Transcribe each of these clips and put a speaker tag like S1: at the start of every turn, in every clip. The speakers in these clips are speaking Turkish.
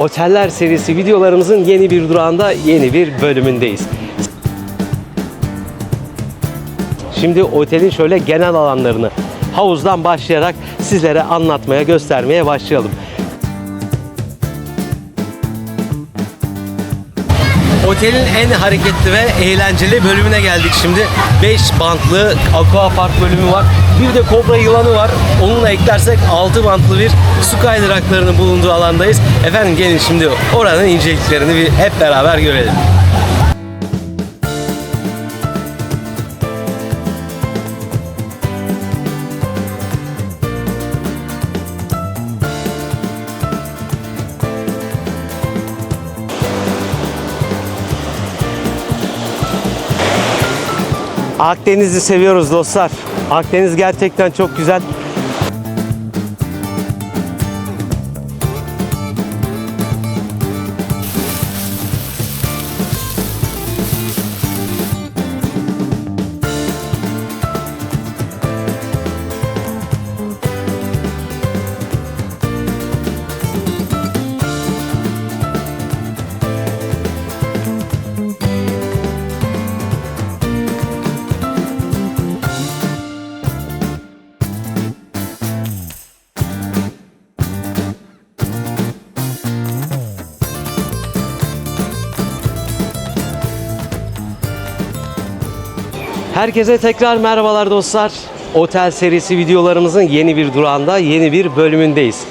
S1: Oteller serisi videolarımızın yeni bir durağında yeni bir bölümündeyiz. Şimdi otelin şöyle genel alanlarını havuzdan başlayarak sizlere anlatmaya, göstermeye başlayalım. Otelin en hareketli ve eğlenceli bölümüne geldik şimdi. 5 bantlı aqua park bölümü var. Bir de kobra yılanı var. Onunla eklersek 6 bantlı bir su kaydıraklarının bulunduğu alandayız. Efendim gelin şimdi oranın inceliklerini bir hep beraber görelim. Akdeniz'i seviyoruz dostlar. Akdeniz gerçekten çok güzel. Herkese tekrar merhabalar dostlar. Otel serisi videolarımızın yeni bir durağında yeni bir bölümündeyiz.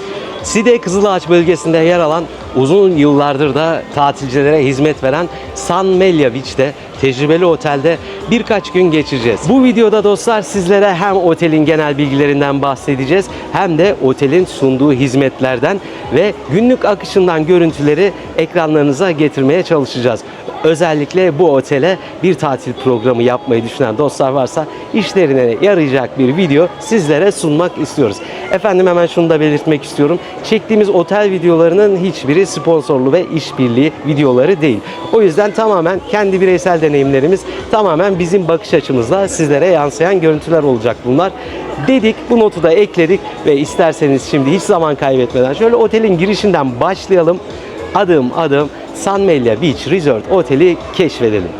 S1: Side Kızılağaç bölgesinde yer alan uzun yıllardır da tatilcilere hizmet veren San Melia Beach'te tecrübeli otelde birkaç gün geçireceğiz. Bu videoda dostlar sizlere hem otelin genel bilgilerinden bahsedeceğiz hem de otelin sunduğu hizmetlerden ve günlük akışından görüntüleri ekranlarınıza getirmeye çalışacağız. Özellikle bu otele bir tatil programı yapmayı düşünen dostlar varsa işlerine yarayacak bir video sizlere sunmak istiyoruz. Efendim hemen şunu da belirtmek istiyorum. Çektiğimiz otel videolarının hiçbiri sponsorlu ve işbirliği videoları değil. O yüzden tamamen kendi bireysel deneyimlerimiz, tamamen bizim bakış açımızla sizlere yansıyan görüntüler olacak bunlar. Dedik bu notu da ekledik ve isterseniz şimdi hiç zaman kaybetmeden şöyle otelin girişinden başlayalım. Adım adım San Melia Beach Resort Oteli keşfedelim.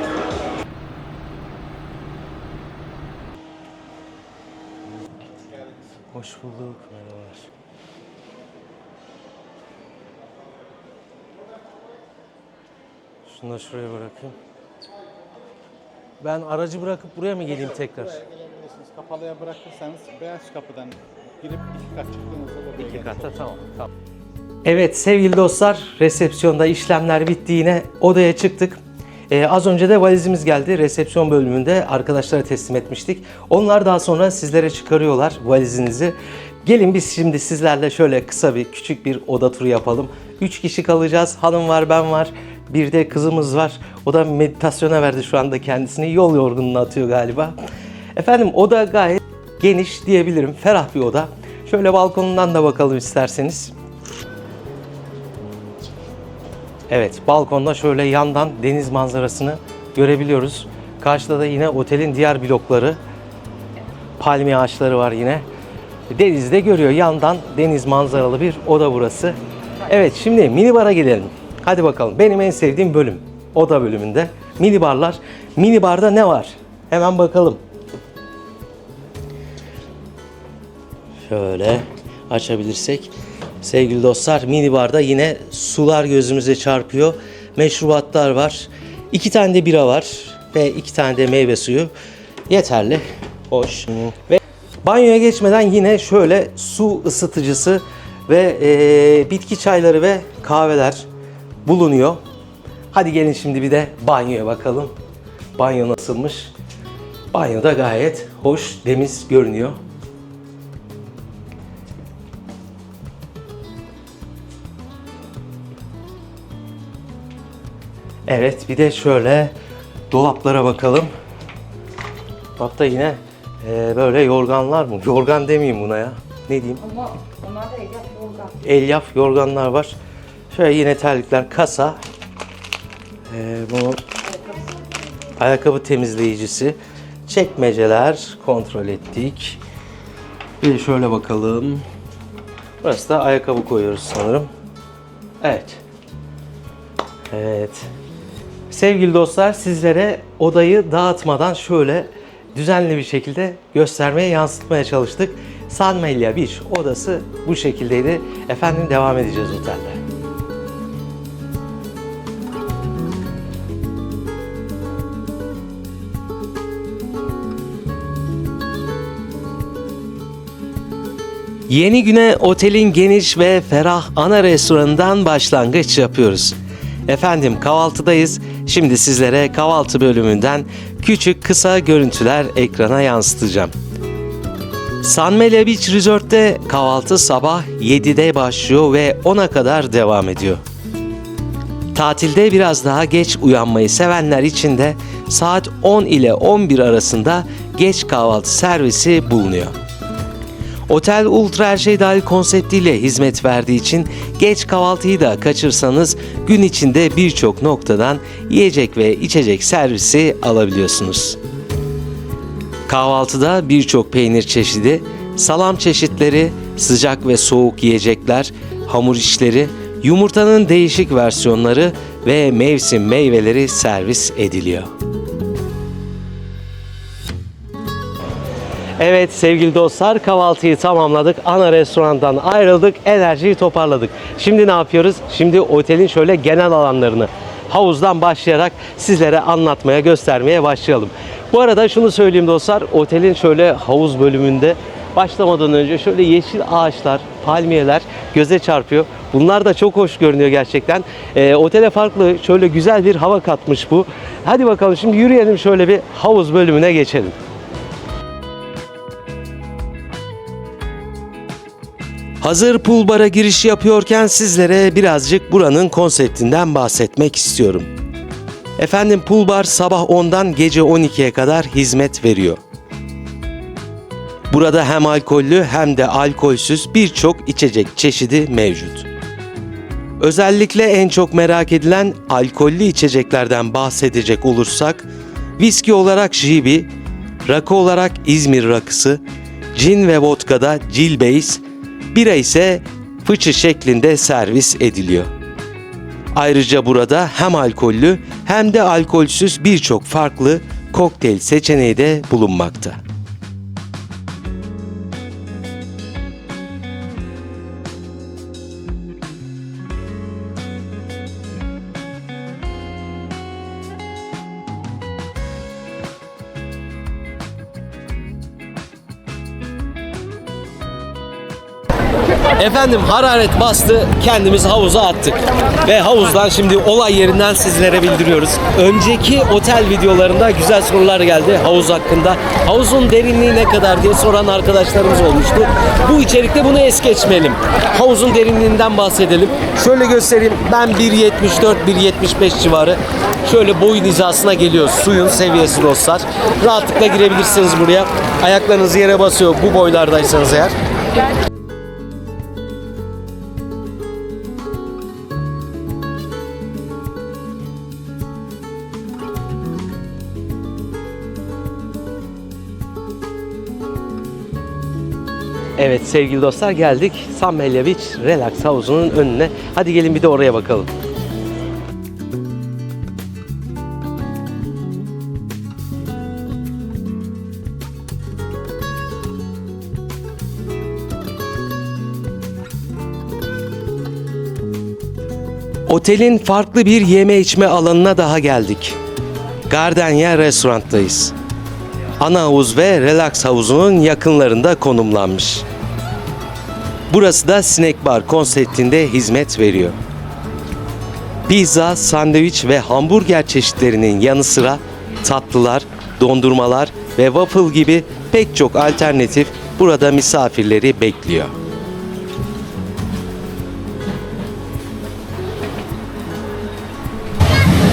S1: Hoş bulduk. Merhabalar. Şunu da şuraya bırakayım. Ben aracı bırakıp buraya mı geleyim tekrar?
S2: Buraya gelebilirsiniz. Kapalıya bırakırsanız beyaz kapıdan girip iki kat çıktığınızda buraya
S1: İki katta tamam. tamam. Evet sevgili dostlar resepsiyonda işlemler bitti yine odaya çıktık. Ee, az önce de valizimiz geldi. Resepsiyon bölümünde arkadaşlara teslim etmiştik. Onlar daha sonra sizlere çıkarıyorlar valizinizi. Gelin biz şimdi sizlerle şöyle kısa bir küçük bir oda turu yapalım. Üç kişi kalacağız. Hanım var, ben var. Bir de kızımız var. O da meditasyona verdi şu anda kendisini. Yol yorgunluğuna atıyor galiba. Efendim oda gayet geniş diyebilirim. Ferah bir oda. Şöyle balkonundan da bakalım isterseniz. Evet, balkonda şöyle yandan deniz manzarasını görebiliyoruz. Karşıda da yine otelin diğer blokları. Palmiye ağaçları var yine. Denizi de görüyor. Yandan deniz manzaralı bir oda burası. Evet, şimdi minibara gidelim. Hadi bakalım. Benim en sevdiğim bölüm. Oda bölümünde. Minibarlar. Minibarda ne var? Hemen bakalım. Şöyle açabilirsek. Sevgili dostlar minibarda yine sular gözümüze çarpıyor. Meşrubatlar var. İki tane de bira var. Ve iki tane de meyve suyu. Yeterli. Hoş. Ve banyoya geçmeden yine şöyle su ısıtıcısı ve eee, bitki çayları ve kahveler bulunuyor. Hadi gelin şimdi bir de banyoya bakalım. Banyo nasılmış? Banyo da gayet hoş, temiz görünüyor. Evet bir de şöyle dolaplara bakalım. Dolapta yine e, böyle yorganlar mı? Yorgan demeyeyim buna ya. Ne diyeyim?
S3: Ama onlar da elyaf yorgan.
S1: Elyaf yorganlar var. Şöyle yine terlikler, kasa. E, bunun ayakkabı temizleyicisi. Çekmeceler kontrol ettik. Bir şöyle bakalım. Burası da ayakkabı koyuyoruz sanırım. Evet. Evet. Sevgili dostlar sizlere odayı dağıtmadan şöyle düzenli bir şekilde göstermeye, yansıtmaya çalıştık. San Melia Beach odası bu şekildeydi. Efendim devam edeceğiz otelde. Yeni güne otelin geniş ve ferah ana restoranından başlangıç yapıyoruz. Efendim kahvaltıdayız. Şimdi sizlere kahvaltı bölümünden küçük kısa görüntüler ekrana yansıtacağım. San Mele Beach Resort'te kahvaltı sabah 7'de başlıyor ve 10'a kadar devam ediyor. Tatilde biraz daha geç uyanmayı sevenler için de saat 10 ile 11 arasında geç kahvaltı servisi bulunuyor. Otel ultra her şey dahil konseptiyle hizmet verdiği için geç kahvaltıyı da kaçırsanız gün içinde birçok noktadan yiyecek ve içecek servisi alabiliyorsunuz. Kahvaltıda birçok peynir çeşidi, salam çeşitleri, sıcak ve soğuk yiyecekler, hamur işleri, yumurtanın değişik versiyonları ve mevsim meyveleri servis ediliyor. Evet sevgili dostlar kahvaltıyı tamamladık. Ana restorandan ayrıldık. Enerjiyi toparladık. Şimdi ne yapıyoruz? Şimdi otelin şöyle genel alanlarını havuzdan başlayarak sizlere anlatmaya, göstermeye başlayalım. Bu arada şunu söyleyeyim dostlar. Otelin şöyle havuz bölümünde başlamadan önce şöyle yeşil ağaçlar, palmiyeler göze çarpıyor. Bunlar da çok hoş görünüyor gerçekten. Ee, otele farklı, şöyle güzel bir hava katmış bu. Hadi bakalım şimdi yürüyelim şöyle bir havuz bölümüne geçelim. Hazır pool bara giriş yapıyorken sizlere birazcık buranın konseptinden bahsetmek istiyorum. Efendim pool bar sabah 10'dan gece 12'ye kadar hizmet veriyor. Burada hem alkollü hem de alkolsüz birçok içecek çeşidi mevcut. Özellikle en çok merak edilen alkollü içeceklerden bahsedecek olursak, viski olarak JB, rakı olarak İzmir rakısı, cin ve vodkada Jill Base, bira ise fıçı şeklinde servis ediliyor. Ayrıca burada hem alkollü hem de alkolsüz birçok farklı kokteyl seçeneği de bulunmakta. Efendim hararet bastı, kendimiz havuza attık. Ve havuzdan şimdi olay yerinden sizlere bildiriyoruz. Önceki otel videolarında güzel sorular geldi havuz hakkında. Havuzun derinliği ne kadar diye soran arkadaşlarımız olmuştu. Bu içerikte bunu es geçmeyelim. Havuzun derinliğinden bahsedelim. Şöyle göstereyim. Ben 1.74, 1.75 civarı. Şöyle boyun hizasına geliyor suyun seviyesi dostlar. Rahatlıkla girebilirsiniz buraya. Ayaklarınız yere basıyor bu boylardaysanız eğer. Evet sevgili dostlar geldik San Beach Relax havuzunun önüne. Hadi gelin bir de oraya bakalım. Otelin farklı bir yeme içme alanına daha geldik. Gardenia Restorant'tayız ana havuz ve relax havuzunun yakınlarında konumlanmış. Burası da snack bar konseptinde hizmet veriyor. Pizza, sandviç ve hamburger çeşitlerinin yanı sıra tatlılar, dondurmalar ve waffle gibi pek çok alternatif burada misafirleri bekliyor.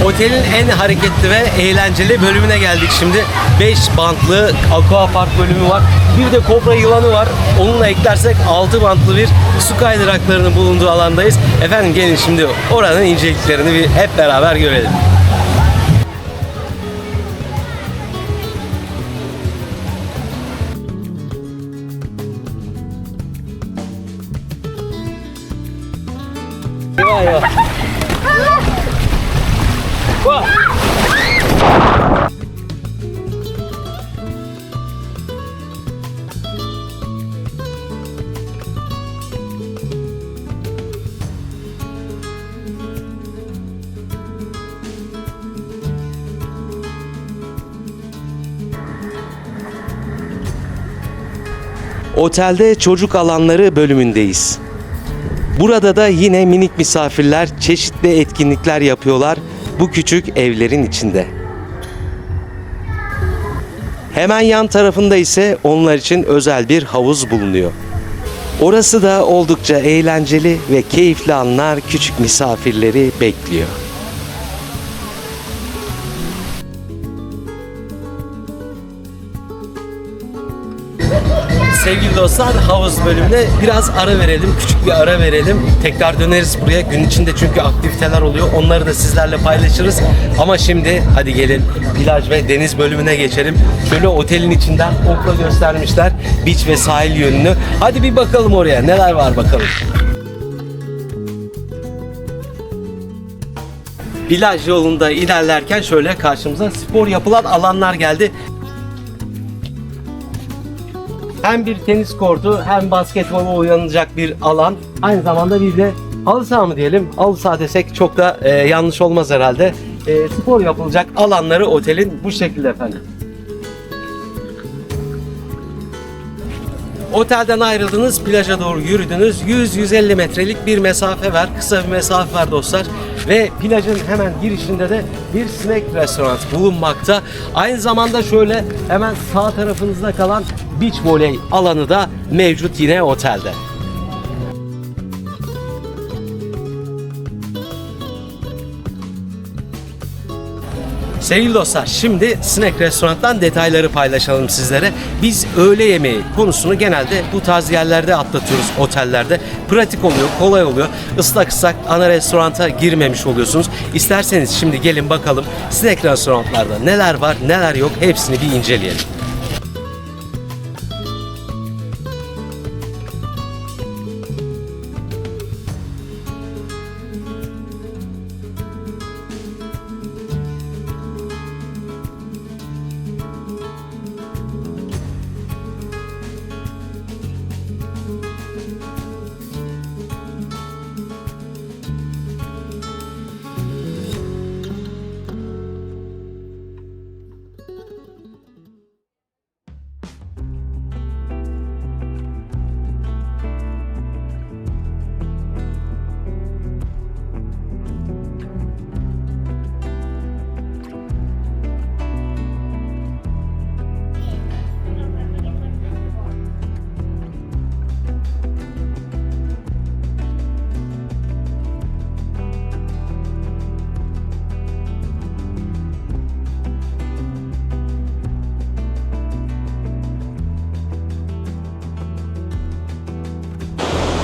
S1: Otelin en hareketli ve eğlenceli bölümüne geldik şimdi. 5 bantlı aqua park bölümü var. Bir de kobra yılanı var. Onunla eklersek 6 bantlı bir su kaydıraklarının bulunduğu alandayız. Efendim gelin şimdi oranın inceliklerini bir hep beraber görelim. Otelde çocuk alanları bölümündeyiz. Burada da yine minik misafirler çeşitli etkinlikler yapıyorlar bu küçük evlerin içinde. Hemen yan tarafında ise onlar için özel bir havuz bulunuyor. Orası da oldukça eğlenceli ve keyifli anlar küçük misafirleri bekliyor. Sevgili dostlar havuz bölümüne biraz ara verelim. Küçük bir ara verelim. Tekrar döneriz buraya. Gün içinde çünkü aktiviteler oluyor. Onları da sizlerle paylaşırız. Ama şimdi hadi gelin plaj ve deniz bölümüne geçelim. Şöyle otelin içinden okla göstermişler. Beach ve sahil yönünü. Hadi bir bakalım oraya. Neler var bakalım. Plaj yolunda ilerlerken şöyle karşımıza spor yapılan alanlar geldi. Hem bir tenis kortu hem basketbola oynanacak bir alan. Aynı zamanda bir de halı saha mı diyelim? Halı saha desek çok da e, yanlış olmaz herhalde. E, spor yapılacak alanları otelin bu şekilde efendim. Otelden ayrıldınız, plaja doğru yürüdünüz. 100-150 metrelik bir mesafe var. Kısa bir mesafe var dostlar. Ve plajın hemen girişinde de bir snack restoran bulunmakta. Aynı zamanda şöyle hemen sağ tarafınızda kalan beach voley alanı da mevcut yine otelde. Sevgili dostlar şimdi Snack Restoran'tan detayları paylaşalım sizlere. Biz öğle yemeği konusunu genelde bu tarz yerlerde atlatıyoruz otellerde. Pratik oluyor, kolay oluyor. Islak ıslak ana restoranta girmemiş oluyorsunuz. İsterseniz şimdi gelin bakalım Snack Restoran'larda neler var neler yok hepsini bir inceleyelim.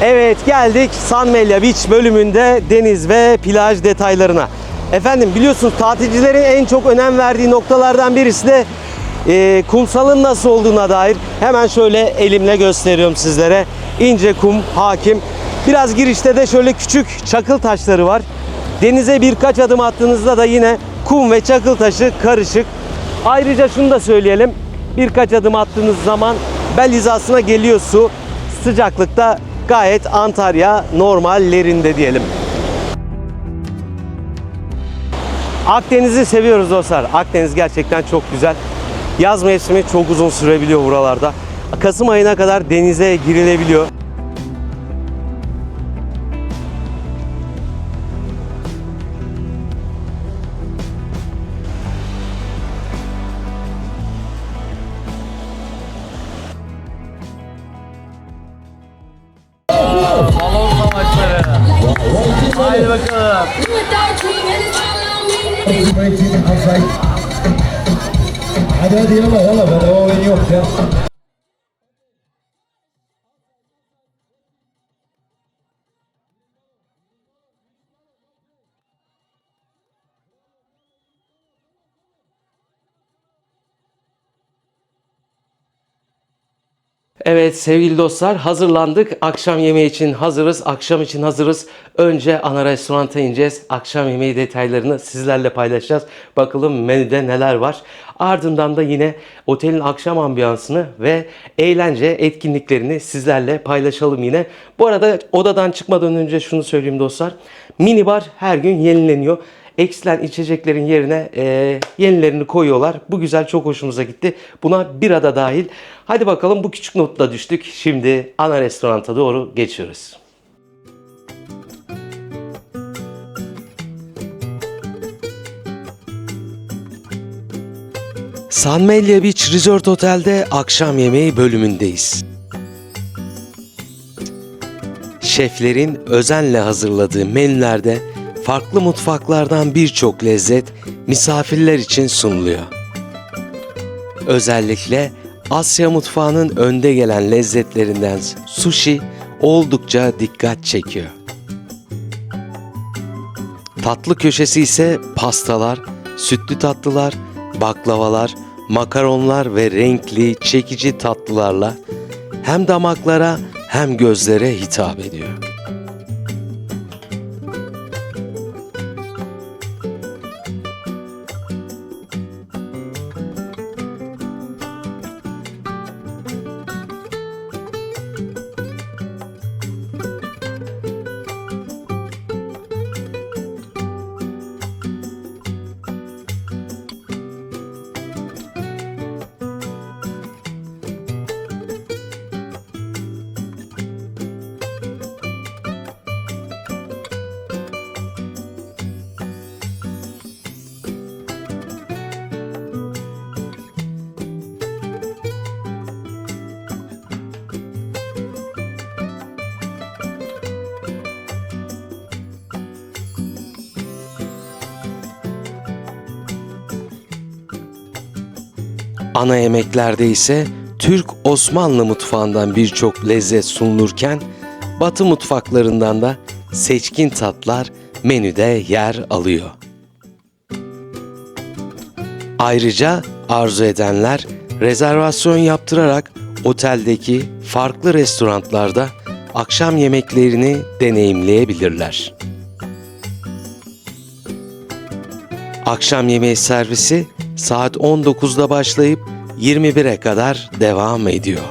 S1: Evet geldik San Melia Beach bölümünde deniz ve plaj detaylarına. Efendim biliyorsunuz tatilcilerin en çok önem verdiği noktalardan birisi de e, kumsalın nasıl olduğuna dair. Hemen şöyle elimle gösteriyorum sizlere. İnce kum hakim. Biraz girişte de şöyle küçük çakıl taşları var. Denize birkaç adım attığınızda da yine kum ve çakıl taşı karışık. Ayrıca şunu da söyleyelim. Birkaç adım attığınız zaman bel hizasına geliyor su. Sıcaklıkta gayet Antalya normallerinde diyelim. Akdeniz'i seviyoruz dostlar. Akdeniz gerçekten çok güzel. Yaz mevsimi çok uzun sürebiliyor buralarda. Kasım ayına kadar denize girilebiliyor.
S4: Hadi hadi yalla yalla bedava oyun yok ya.
S1: Evet sevgili dostlar hazırlandık. Akşam yemeği için hazırız. Akşam için hazırız. Önce ana restoranta ineceğiz. Akşam yemeği detaylarını sizlerle paylaşacağız. Bakalım menüde neler var. Ardından da yine otelin akşam ambiyansını ve eğlence etkinliklerini sizlerle paylaşalım yine. Bu arada odadan çıkmadan önce şunu söyleyeyim dostlar. Minibar her gün yenileniyor eksilen içeceklerin yerine e, yenilerini koyuyorlar. Bu güzel çok hoşumuza gitti. Buna bira da dahil. Hadi bakalım bu küçük notla düştük. Şimdi ana restoranta doğru geçiyoruz. San Melia Beach Resort Otel'de akşam yemeği bölümündeyiz. Şeflerin özenle hazırladığı menülerde farklı mutfaklardan birçok lezzet misafirler için sunuluyor. Özellikle Asya mutfağının önde gelen lezzetlerinden sushi oldukça dikkat çekiyor. Tatlı köşesi ise pastalar, sütlü tatlılar, baklavalar, makaronlar ve renkli, çekici tatlılarla hem damaklara hem gözlere hitap ediyor. Ana yemeklerde ise Türk Osmanlı mutfağından birçok lezzet sunulurken Batı mutfaklarından da seçkin tatlar menüde yer alıyor. Ayrıca arzu edenler rezervasyon yaptırarak oteldeki farklı restoranlarda akşam yemeklerini deneyimleyebilirler. Akşam yemeği servisi saat 19'da başlayıp 21'e kadar devam ediyor.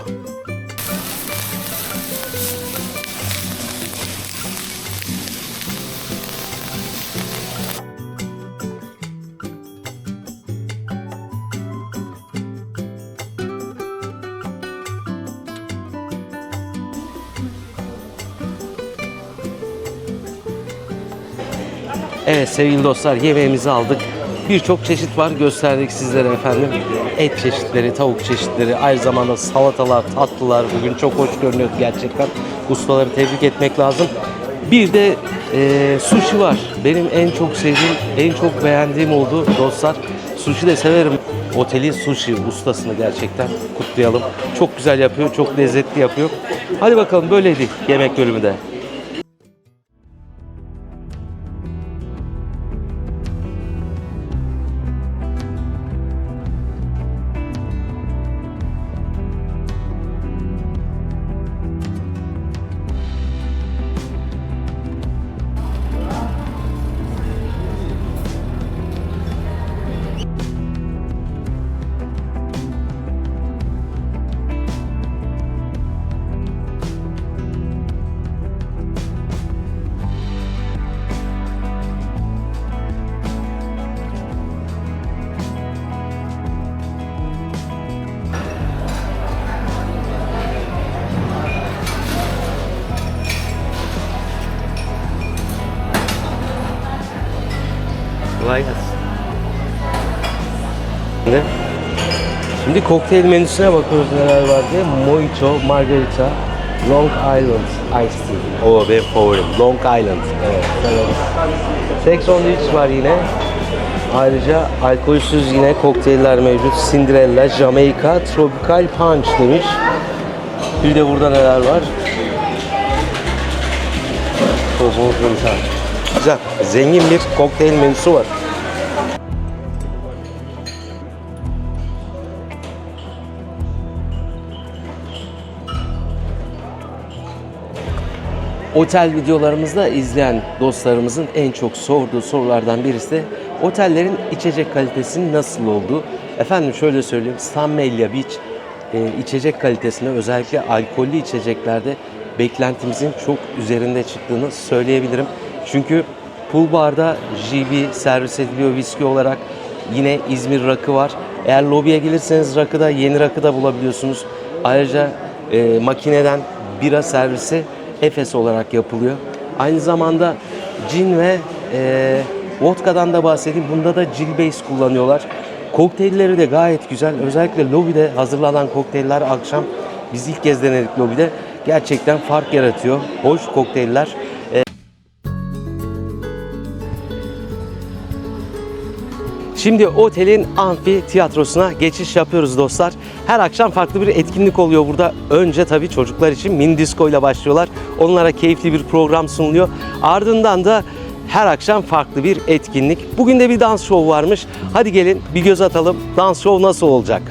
S1: Evet sevgili dostlar yemeğimizi aldık. Birçok çeşit var gösterdik sizlere efendim. Et çeşitleri, tavuk çeşitleri, aynı zamanda salatalar, tatlılar bugün çok hoş görünüyor gerçekten. Ustaları tebrik etmek lazım. Bir de e, sushi var. Benim en çok sevdiğim, en çok beğendiğim oldu dostlar. Sushi de severim. Otelin sushi ustasını gerçekten kutlayalım. Çok güzel yapıyor, çok lezzetli yapıyor. Hadi bakalım böyleydi yemek bölümü de. Kokteyl menüsüne bakıyoruz neler var diye. Mojito, Margarita, Long Island Iced Tea. O benim favorim. Long Island. Evet. Sex on the Beach var yine. Ayrıca alkolsüz yine kokteyller mevcut. Cinderella, Jamaica, Tropical Punch demiş. Bir de burada neler var? Kozmopolitan. Güzel. Zengin bir kokteyl menüsü var. Otel videolarımızda izleyen dostlarımızın en çok sorduğu sorulardan birisi de otellerin içecek kalitesinin nasıl olduğu. Efendim şöyle söyleyeyim, Sammelia Beach e, içecek kalitesinde özellikle alkollü içeceklerde beklentimizin çok üzerinde çıktığını söyleyebilirim. Çünkü pool barda GB servis ediliyor viski olarak. Yine İzmir rakı var. Eğer lobiye gelirseniz rakıda yeni rakı da bulabiliyorsunuz. Ayrıca e, makineden bira servisi Efes olarak yapılıyor. Aynı zamanda cin ve e, vodka'dan da bahsedeyim. Bunda da Base kullanıyorlar. Kokteylleri de gayet güzel. Özellikle lobide hazırlanan kokteyller akşam biz ilk kez denedik lobide. Gerçekten fark yaratıyor. Hoş kokteyller. Şimdi otelin amfi tiyatrosuna geçiş yapıyoruz dostlar. Her akşam farklı bir etkinlik oluyor burada. Önce tabii çocuklar için mini disco ile başlıyorlar. Onlara keyifli bir program sunuluyor. Ardından da her akşam farklı bir etkinlik. Bugün de bir dans şovu varmış. Hadi gelin bir göz atalım. Dans şovu nasıl olacak?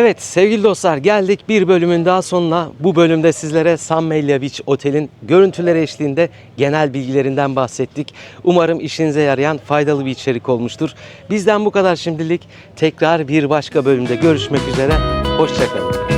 S1: Evet sevgili dostlar geldik bir bölümün daha sonuna. Bu bölümde sizlere Sammelia Beach Otel'in görüntüleri eşliğinde genel bilgilerinden bahsettik. Umarım işinize yarayan faydalı bir içerik olmuştur. Bizden bu kadar şimdilik. Tekrar bir başka bölümde görüşmek üzere. Hoşçakalın.